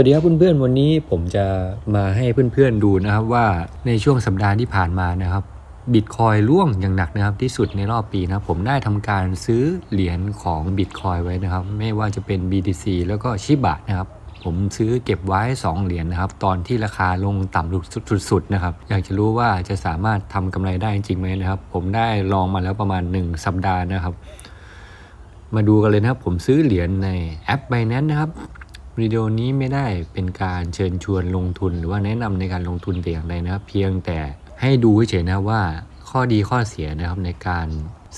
วัสดีครับเพื่อนๆวันนี้ผมจะมาให้เพื่อนๆดูนะครับว่าในช่วงสัปดาห์ที่ผ่านมานะครับบิตคอยร่วงอย่างหนักนะครับที่สุดในรอบปีนะครับผมได้ทำการซื้อเหรียญของบิตคอยไว้นะครับ ไม่ว่าจะเป็น BTC แล้วก็ชิบะนะครับผมซื้อเก็บไว้ 2 เหรียญนะครับ ตอนที่ราคาลงต่ำสุดๆนะครับ อยากจะรู้ว่าจะสามารถทำกำไรได้จริงไหมนะครับ ผมได้ลองมาแล้วประมาณ 1 สัปดาห์นะครับ มาดูกันเลยนะครับ ผมซื้อเหรียญในแอป Binance นะครับ วิดีโอนี้ไม่ได้เป็นการเชิญชวนลงทุนหรือว่าแนะนำในการลงทุนแต่อย่างใดนะครับ เพียงแต่ให้ดูเฉยๆนะครับว่าข้อดีข้อเสียนะครับในการ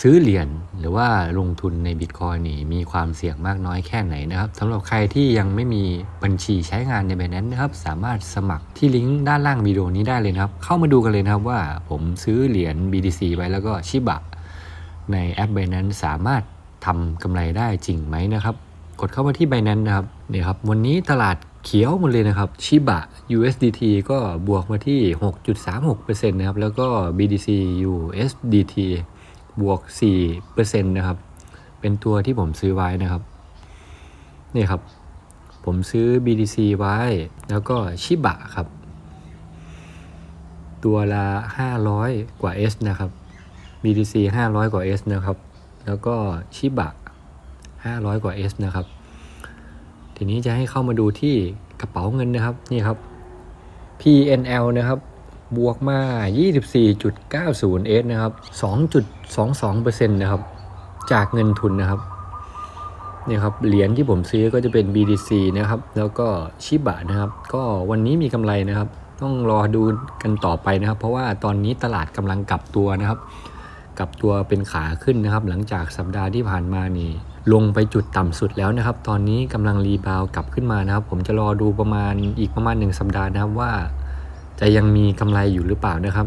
ซื้อเหรียญหรือว่าลงทุนในบิตคอยนี่มีความเสี่ยงมากน้อยแค่ไหนนะครับสำหรับใครที่ยังไม่มีบัญชีใช้งานใน Binance นะครับ สามารถสมัครที่ลิงก์ด้านล่างวิดีโอนี้ได้เลยนะครับ เข้ามาดูกันเลยนะครับว่าผมซื้อเหรียญ BTC ไว้แล้วก็ชิบะในแอป Binance สามารถทำกำไรได้จริงไหมนะครับ กดเข้ามาที่ Binance นะครับนี่ครับวันนี้ตลาดเขียวหมดเลยนะครับชิบะ USDT ก็บวกมาที่ 6.36%นะครับแล้วก็ BTC USDT บวก 4%นะครับเป็นตัวที่ผมซื้อไว้นะครับนี่ครับ ผมซื้อ BTC ไว้ แล้วก็ชิบะครับ ตัวละ 500 กว่า S นะครับ BTC 500 กว่า S นะครับ แล้วก็ชิบะ 500 กว่า S นะครับ ทีนี้จะให้เข้ามาดูที่กระเป๋าเงินนะครับนี่ครับ PNL นะครับบวกมา 24.90 S นะครับ 2.22%นะครับ จากเงินทุนนะครับนี่ครับ เหรียญที่ผมซื้อก็จะเป็น BTC นะครับ แล้วก็ชิบะนะครับ ก็วันนี้มีกำไรนะครับ ต้องรอดูกันต่อไปนะครับ เพราะว่าตอนนี้ตลาดกำลังกลับตัวนะครับ กลับตัวเป็นขาขึ้นนะครับ หลังจากสัปดาห์ที่ผ่านมานี่ ลงไปจุดต่ำสุดแล้วนะครับ ตอนนี้กำลังรีบาวกลับขึ้นมานะครับ ผมจะรอดูประมาณอีกประมาณ 1 สัปดาห์นะครับว่า จะยังมีกำไรอยู่หรือเปล่านะครับ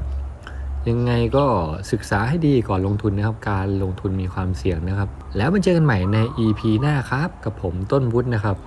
ยังไงก็ศึกษาให้ดีก่อนลงทุนนะครับ การลงทุนมีความเสี่ยงนะครับ แล้วมาเจอกันใหม่ใน EP หน้าครับ กับผมต้นวุฒินะครับ